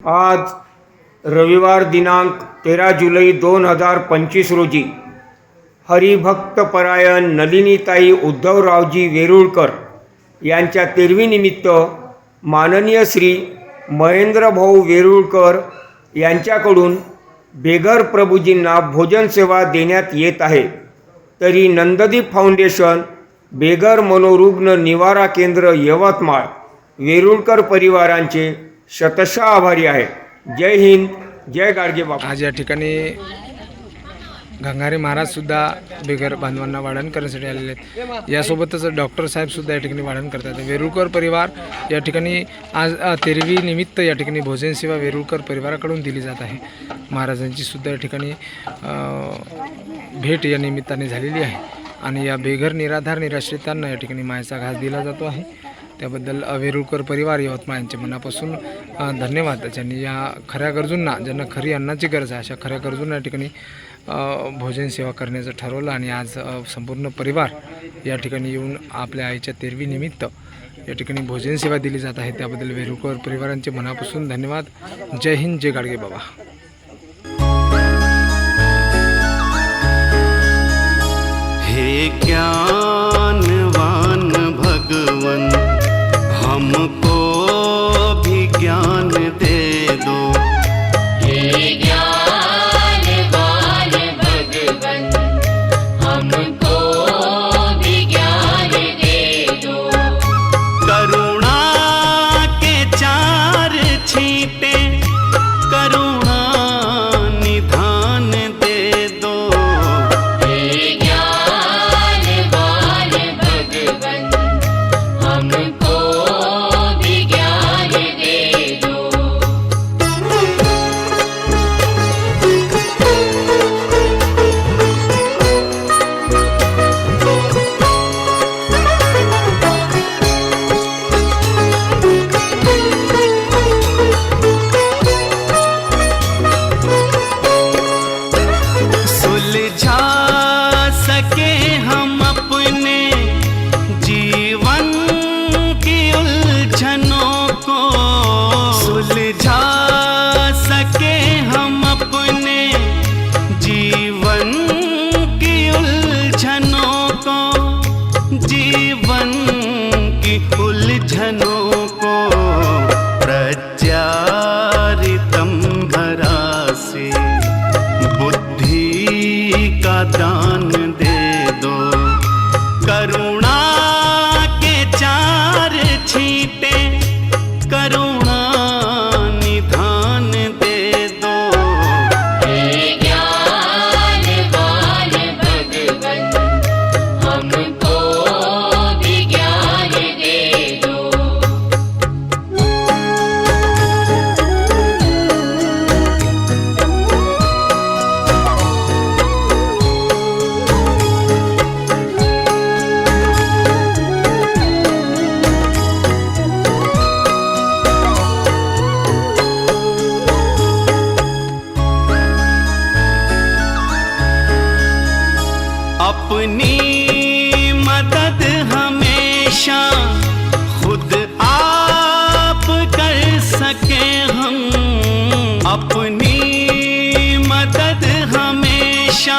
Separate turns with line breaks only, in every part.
आज रविवार दिनांक तेरा जुलै दोन हजार पंचवीस रोजी हरिभक्तपरायण नलिनीताई उद्धवरावजी वेरुळकर यांच्या तेरवीनिमित्त माननीय श्री महेंद्रभाऊ वेरुळकर यांच्याकडून बेघर प्रभूजींना भोजन सेवा देण्यात येत आहे. तरी नंददीप फाउंडेशन बेघर मनोरुग्ण निवारा केंद्र यवतमाळ वेरुळकर परिवारांचे शतशः आभारी आहे. जय हिंद जय गाडगे बाबा
आज या ठिकाणी गंगारे महाराजसुद्धा बेघर बांधवांना वाढण करण्यासाठी आलेले आहेत. यासोबतच डॉक्टर साहेबसुद्धा या ठिकाणी वाढण करतात. वेरुळकर परिवार या ठिकाणी आज तेरवी निमित्त या ठिकाणी भोजन सेवा वेरुळकर परिवाराकडून दिली जात आहे. महाराजांची सुद्धा या ठिकाणी भेट या निमित्ताने झालेली आहे. आणि या बेघर निराधार निराश्रितांना या ठिकाणी मायाचा घास दिला जातो आहे. त्याबद्दल वेरुळकर परिवार यवतमाळ यांच्या मनापासून धन्यवाद. ज्यांनी या खऱ्या गरजूंना ज्यांना खरी अन्नाची गरज आहे अशा खऱ्या गरजूंना या ठिकाणी भोजन सेवा करण्याचं ठरवलं आणि आज संपूर्ण परिवार या ठिकाणी येऊन आपल्या आईच्या तेरवी निमित्त या ठिकाणी भोजन सेवा दिली जात आहे. त्याबद्दल वेरुळकर परिवारांचे मनापासून धन्यवाद. जय हिंद जय गाडगे बाबा.
हे ज्ञानवान भगवन हमको भी ज्ञान दे दो। अपनी मदद हमेशा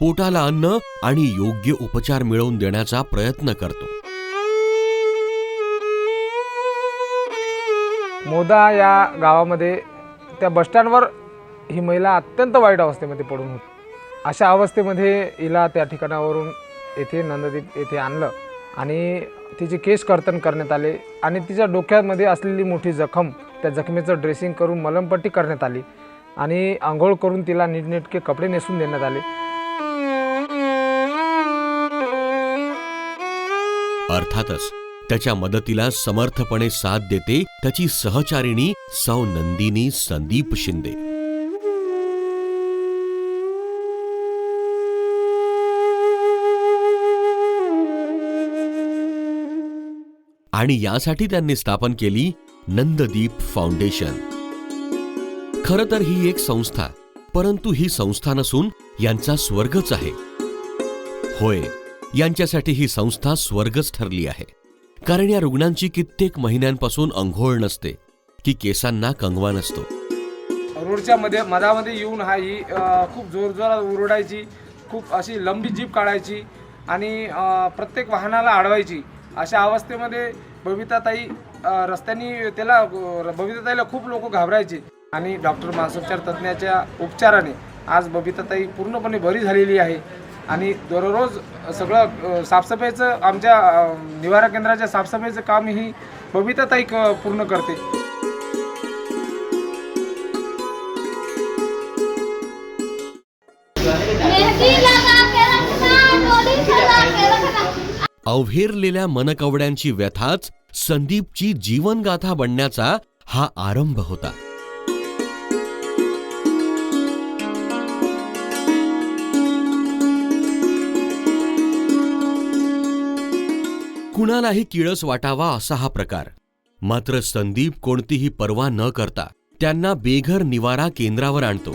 पोटाला अन्न आणि योग्य उपचार मिळवून देण्याचा प्रयत्न करतो.
मोदा या गावामध्ये त्या बसस्टँडवर ही महिला अत्यंत वाईट अवस्थेमध्ये पडून होती. अशा अवस्थेमध्ये हिला त्या ठिकाणावरून येथे नंददीप येथे आणलं आणि तिचे केस कर्तन करण्यात आले आणि तिच्या डोक्यामध्ये असलेली मोठी जखम त्या जखमेचं ड्रेसिंग करून मलमपट्टी करण्यात आली आणि आंघोळ करून तिला नीटनेटके कपडे नेसून देण्यात आले.
अर्थातच त्याच्या मदतीला समर्थपणे साथ देते त्याची सहचारिणी सौ नंदिनी संदीप शिंदे. आणि यासाठी त्यांनी स्थापन केली नंददीप फाउंडेशन. खरं तर ही एक संस्था परंतु ही संस्था नसून यांचा स्वर्गच आहे. होय यांच्यासाठी ही संस्था स्वर्गच ठरली आहे. कारण या रुग्णांची कित्येक महिन्यांपासून अंघोळ नसते की केसांना कंगवा नसतो.
रोडच्या मध्ये मधामध्ये येऊन हा ही खूप जोरजोरात ओरडायची खूप अशी लंबी जीप काढायची आणि प्रत्येक वाहनाला अडवायची अशा अवस्थेमध्ये बबिताताई रस्त्यानी त्याला बबिताताईला खूप लोक घाबरायचे. आणि डॉक्टर मानसोपचार तज्ज्ञाच्या उपचाराने आज बबिताताई पूर्णपणे बरी झालेली आहे. आणि दररोज सगळं साफसफाईचं आमच्या निवारा केंद्राच्या साफसफाईचं काम ही बबिताताई क पूर्ण करते.
अवहेरलेल्या मनकवड्यांची व्यथाच संदीपची जीवनगाथा बनण्याचा हा आरंभ होता. कुणालाही किळस वाटावा असा हा प्रकार. मात्र संदीप कोणतीही पर्वा न करता त्यांना बेघर निवारा केंद्रावर आणतो.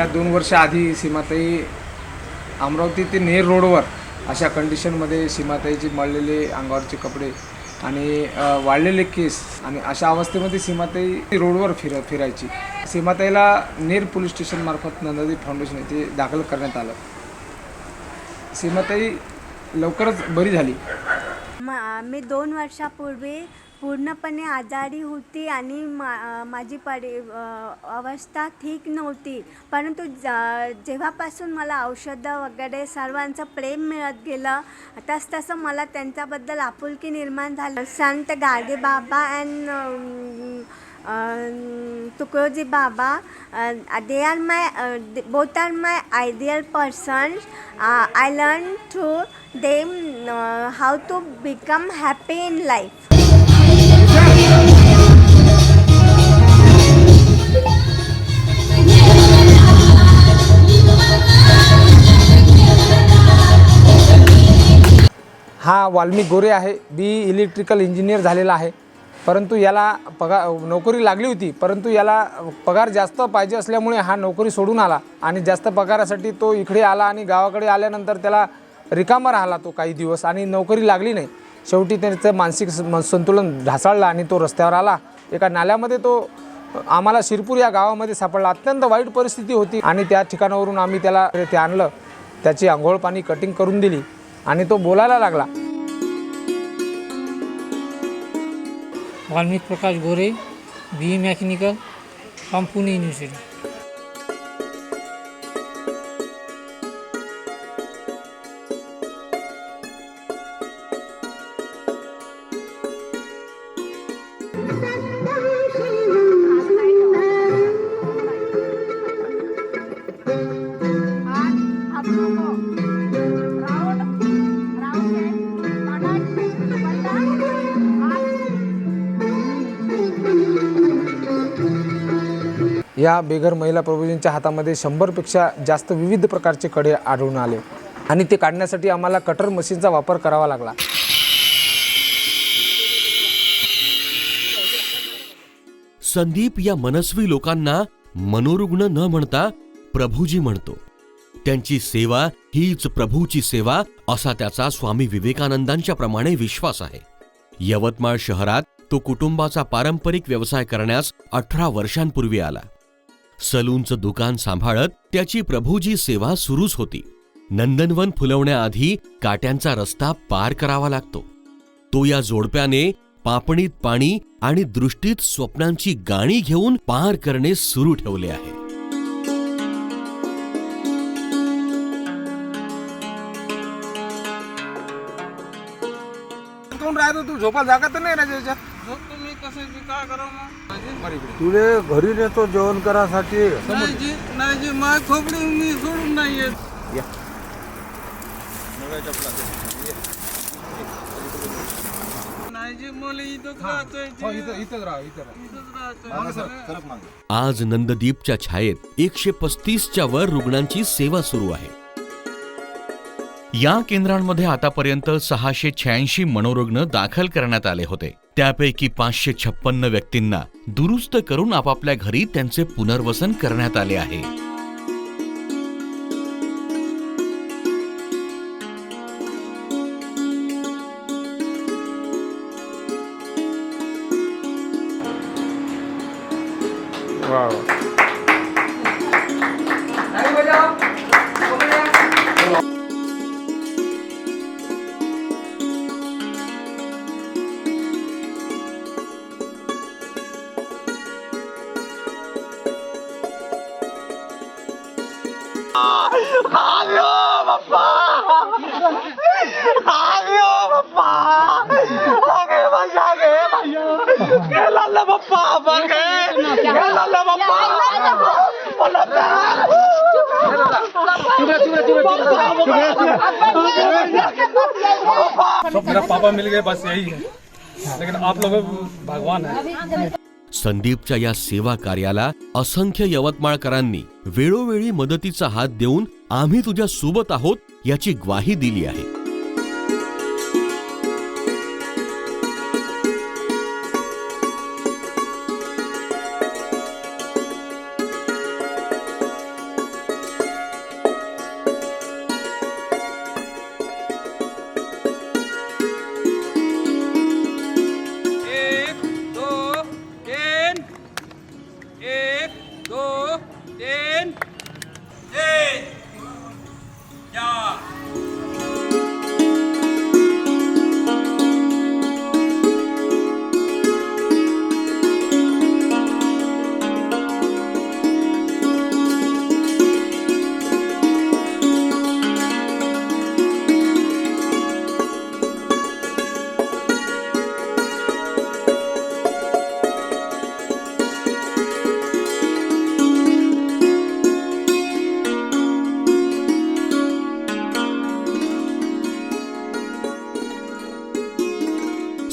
या दोन वर्षाआधी सीमाताई अमरावती ते नेर रोडवर अशा कंडिशनमध्ये सीमाताईचे मळलेले अंगावरचे कपडे आणि वाढलेले केस आणि अशा अवस्थेमध्ये सीमाताई रोडवर फिर फिरायची. सीमाताईला नेर पोलीस स्टेशनमार्फत नंदादेवी फाउंडेशन येथे दाखल करण्यात आलं. सीमाताई लवकरच बरी झाली.
मी दोन वर्षापूर्वी पूर्णपणे आजारी होती आणि मा माझी परि अवस्था ठीक नव्हती. परंतु ज जेव्हापासून मला औषधं वगैरे सर्वांचं प्रेम मिळत गेलं तस तसं मला त्यांच्याबद्दल आपुलकी निर्माण झालं. संत Gadge Baba and Tukdoji Baba they are my both are my ideal person I learn through them how to become happy in life
हा वाल्मिक गोरे आहे. बी इलेक्ट्रिकल इंजिनियर झालेला आहे. परंतु याला पगार नोकरी लागली होती. परंतु याला पगार जास्त पाहिजे असल्यामुळे हा नोकरी सोडून आला आणि जास्त पगारासाठी तो इकडे आला आणि गावाकडे आल्यानंतर त्याला रिकामा राहिला तो काही दिवस आणि नोकरी लागली नाही. शेवटी त्याचं मानसिक संतुलन ढासळलं आणि तो रस्त्यावर आला. एका नाल्यामध्ये तो आम्हाला शिरपूर या गावामध्ये सापडला. अत्यंत वाईट परिस्थिती होती आणि त्या ठिकाणावरून आम्ही त्याला ते आणलं. त्याची आंघोळ पाणी कटिंग करून दिली. आणि तो बोलायला लागला.
Valmik Prakash Gore B E mechanical from Pune university
या बेघर महिला प्रभूजींच्या हातामध्ये शंभरपेक्षा जास्त विविध प्रकारचे कडे आढळून आले. आणि ते काढण्यासाठी आम्हाला कटर मशीनचा वापर करावा लागला.
संदीप या मनस्वी लोकांना मनोरुग्ण न म्हणता प्रभूजी म्हणतो. त्यांची सेवा हीच प्रभूची सेवा असा त्याचा स्वामी विवेकानंदांच्या प्रमाणे विश्वास आहे. यवतमाळ शहरात तो कुटुंबाचा पारंपरिक व्यवसाय करण्यास अठरा वर्षांपूर्वी आला. सलूनचं दुकान सांभाळत त्याची प्रभूजी सेवा सुरूच होती. नंदनवन फुलवण्याआधी काट्यांचा रस्ता पार करावा लागतो. तो या जोडप्याने पापणीत पाणी आणि दृष्टीत स्वप्नांची गाणी घेऊन पार करणे सुरू ठेवले आहे.
राहतो तू झोपा जागा तर नाही ना झोपतो मी कसं काय करावं
तुले घरी नेतो जेवण करासाठी
नाही जी नाही जी माय खोपडी मी सोडून नाही येत. नाही जी मला इथंच राहायचंय इथंच राहा इथंच राहायचंय.
आज नंददीपच्या छायेत एकशे पस्तीसच्या वर रुग्णांची सेवा सुरू आहे.
या केंद्रांमध्ये आतापर्यंत सहाशे शहाऐंशी मनोरुग्ण दाखल करण्यात आले होते. त्यापैकी पाचशे छप्पन्न व्यक्तींना दुरुस्त करून आपापल्या घरी त्यांचे पुनर्वसन करण्यात आले आहे.
मेरा पापा मिल गए बस यही है लेकिन आप लोग भगवान है
संदीपच्या या सेवा कार्याला असंख्य यवतमाळकरांनी वेळोवेळी मदतीचा हात देऊन आम्ही तुझ्या सोबत आहोत याची ग्वाही दिली आहे.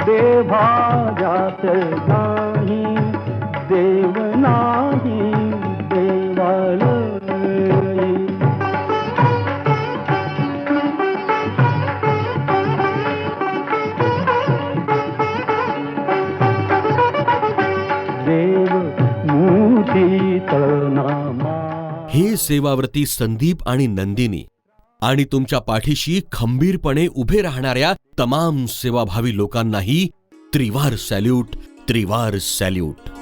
देभाजात नाही. देव नाही देवाल देव मुठीत नामा.
हे सेवाव्रती संदीप आणि नंदिनी आणि तुमच्या पाठीशी खंबीरपणे उभे राहणाऱ्या तमाम सेवाभावी लोकांनाही त्रिवार सॅल्यूट त्रिवार सॅल्यूट.